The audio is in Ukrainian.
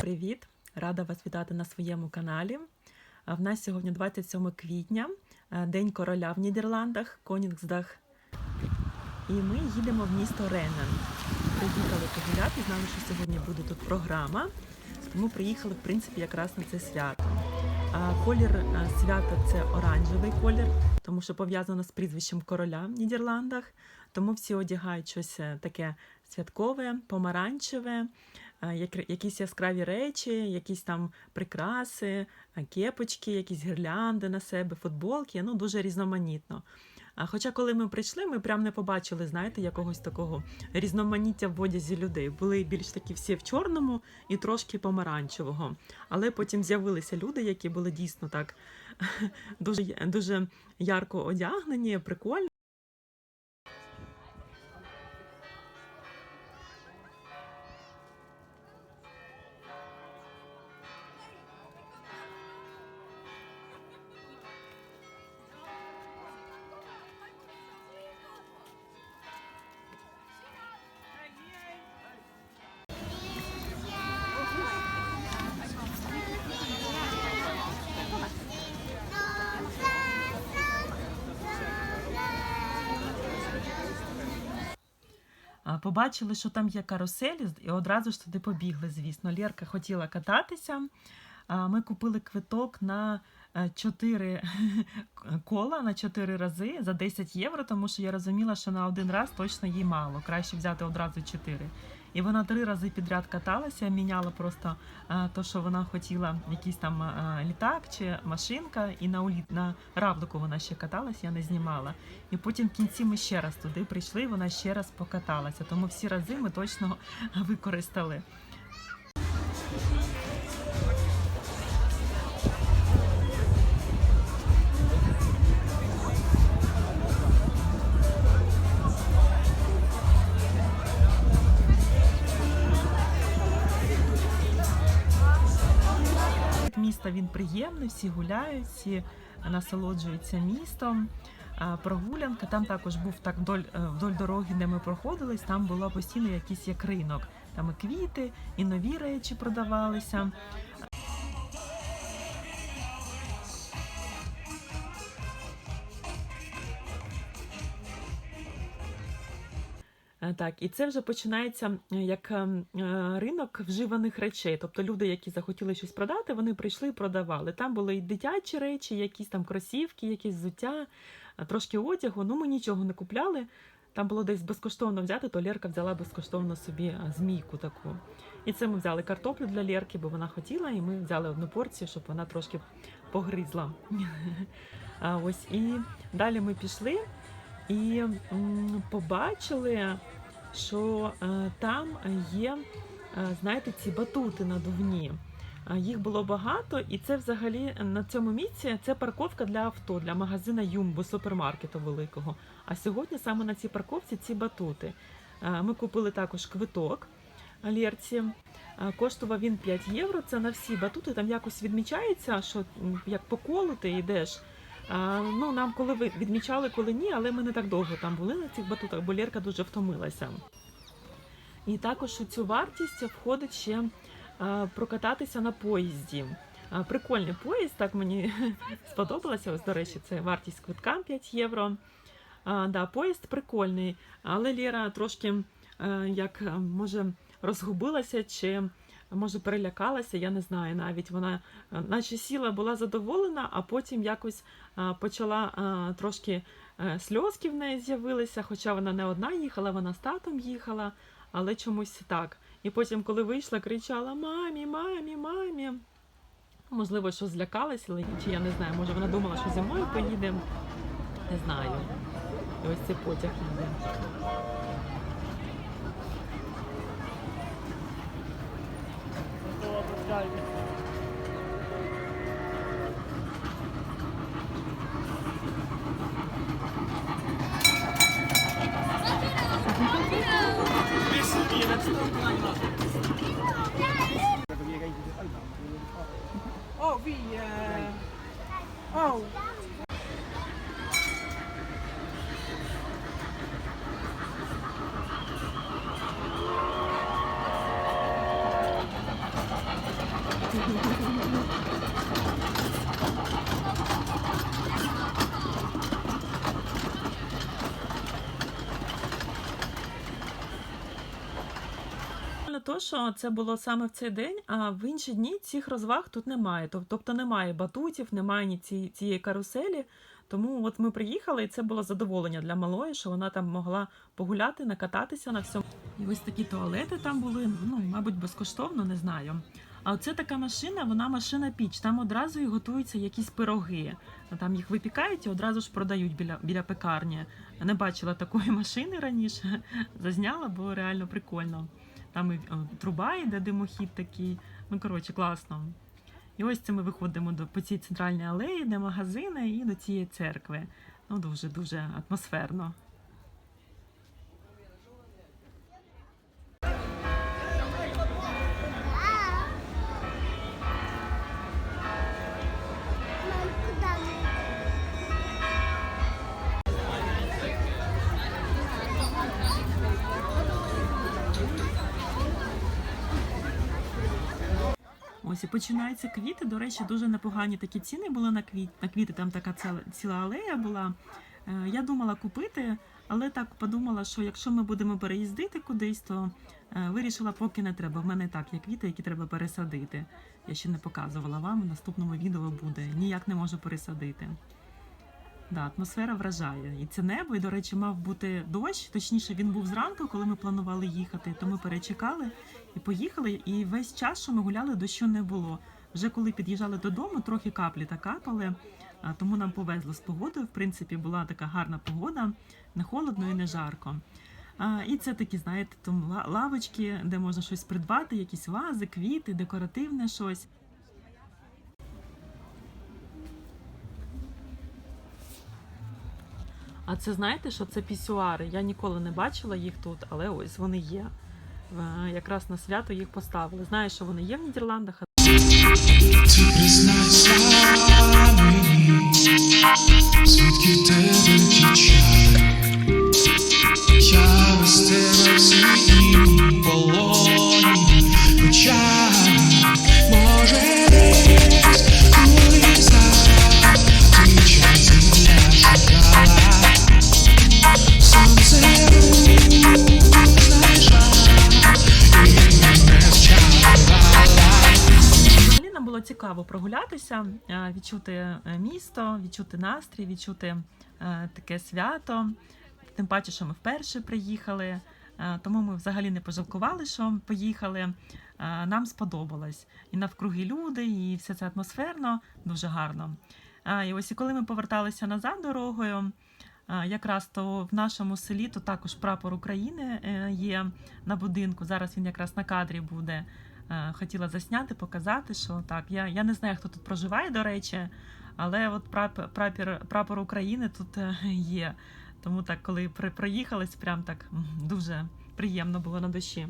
Привіт! Рада вас вітати на своєму каналі. В нас сьогодні 27 квітня, День короля в Нідерландах, Конігсдах. І ми їдемо в місто Ренен. Приїхали погуляти, знали, що сьогодні буде тут програма. Тому приїхали, в принципі, якраз на це свято. Колір свята це оранжевий колір, тому що пов'язано з прізвищем короля в Нідерландах. Тому всі одягають щось е, таке святкове, помаранчеве, якісь яскраві речі, якісь там прикраси, кепочки, якісь гірлянди на себе, футболки. Ну дуже різноманітно. Хоча, коли ми прийшли, ми прям не побачили, знаєте, якогось такого різноманіття в одязі людей. Були більш такі всі в чорному і трошки помаранчевого. Але потім з'явилися люди, які були дійсно так дуже, дуже ярко одягнені, прикольні. Побачили, що там є каруселі, і одразу ж туди побігли, звісно. Лєрка хотіла кататися. Ми купили квиток на 4 кола на 4 рази за 10 євро, тому що я розуміла, що на один раз точно їй мало. Краще взяти одразу 4. І вона три рази підряд каталася, міняла просто а, то, що вона хотіла, якийсь там літак чи машинка, і на уліт на равлику вона ще каталась, я не знімала. І потім в кінці ми ще раз туди прийшли, і вона ще раз покаталася. Тому всі рази ми точно використали. Міста він приємний, всі гуляють, всі насолоджуються містом. Прогулянка там також був так вдоль, е, вдоль дороги, де ми проходились. Там було постійно якийсь як ринок. Там і квіти, і нові речі продавалися. Так, і це вже починається е, як е, ринок вживаних речей. Тобто люди, які захотіли щось продати, вони прийшли і продавали. Там були і дитячі речі, якісь там кросівки, якісь взуття, е, трошки одягу. Ну, ми нічого не купляли. Там було десь безкоштовно взяти, то Лєрка взяла безкоштовно собі е, змійку таку. І це ми взяли картоплю для Лєрки, бо вона хотіла, і ми взяли одну порцію, щоб вона трошки погризла. А ось і далі ми пішли і побачили, що е, там є, е, знаєте, ці батути надувні. Е, Їх було багато, і це взагалі на цьому місці це парковка для авто, для магазина Юмбо, супермаркету великого. А сьогодні саме на цій парковці ці батути. Ми купили також квиток Лєрці. Е, Коштував він 5 євро. Це на всі батути. Там якось відмічається, що як по колу ти йдеш. Ну, нам коли відмічали, коли ні, але ми не так довго там були на цих батутах, бо Лєрка дуже втомилася. І також у цю вартість входить ще прокататися на поїзді. Прикольний поїзд, так мені сподобалося. Ось, до речі, це вартість квитка 5 євро. А, да, поїзд прикольний, але Лєра трошки е, як може розгубилася чи може перелякалася, я не знаю навіть. Вона е, наче сіла, була задоволена, а потім якось е, почала е, трошки сльозки в неї з'явилися, хоча вона не одна їхала, вона з татом їхала, але чомусь так. І потім, коли вийшла, кричала Мамі, мамі, мамі. Можливо, що злякалася, але чи я не знаю, може вона думала, що зі мною поїдемо. Не знаю. І ось цей потяг їде. Wissen то, що це було саме в цей день, а в інші дні цих розваг тут немає. Тобто немає батутів, немає ні ці- цієї каруселі. Тому от ми приїхали, і це було задоволення для малої, що вона там могла погуляти, накататися на всьому. І ось такі туалети там були, ну, мабуть, безкоштовно, не знаю. А оце така машина, вона машина піч. Там одразу і готуються якісь пироги. Там їх випікають і одразу ж продають біля, біля пекарні. Не бачила такої машини раніше. Зазняла, було реально прикольно. Там і е, труба йде, димохід такий. Ну, коротше, класно. І ось це ми виходимо до по цій центральній алеї, де магазини, і до цієї церкви. Ну, дуже дуже атмосферно. Ось починаються квіти. До речі, дуже непогані такі ціни були на квіт. На квіти там така ціла, алея була. Е, Я думала купити, але так подумала, що якщо ми будемо переїздити кудись, то е, вирішила, поки не треба. В мене так є квіти, які треба пересадити. Я ще не показувала вам. В наступному відео буде. Ніяк не можу пересадити. Да, атмосфера вражає. І це небо, і, до речі, мав бути дощ. Точніше, він був зранку, коли ми планували їхати. То ми перечекали і поїхали. І весь час, що ми гуляли, дощу не було. Вже коли під'їжджали додому, трохи каплі та капали. Тому нам повезло з погодою. В принципі, була така гарна погода, не холодно і не жарко. А, І це такі, знаєте, там ла- лавочки, де можна щось придбати, якісь вази, квіти, декоративне щось. А це знаєте, що це пісюари? Я ніколи не бачила їх тут, але ось вони є. Е, Якраз на свято їх поставили. Знаю, що вони є в Нідерландах. Звідки тебе. Я без тебе цікаво прогулятися, е, відчути е, місто, відчути настрій, відчути е, таке свято. Тим паче, що ми вперше приїхали, тому ми взагалі не пожалкували, що поїхали. Нам сподобалось. І навкруги люди, і все це атмосферно, дуже гарно. І ось і коли ми поверталися назад дорогою, якраз то в нашому селі то також прапор України є на будинку. Зараз він якраз на кадрі буде. Е, Хотіла засняти, показати, що так. Я, я не знаю, хто тут проживає, до речі, але от прапор, прапор, України тут е, є. Тому так, коли при, приїхались, прям так дуже приємно було на душі.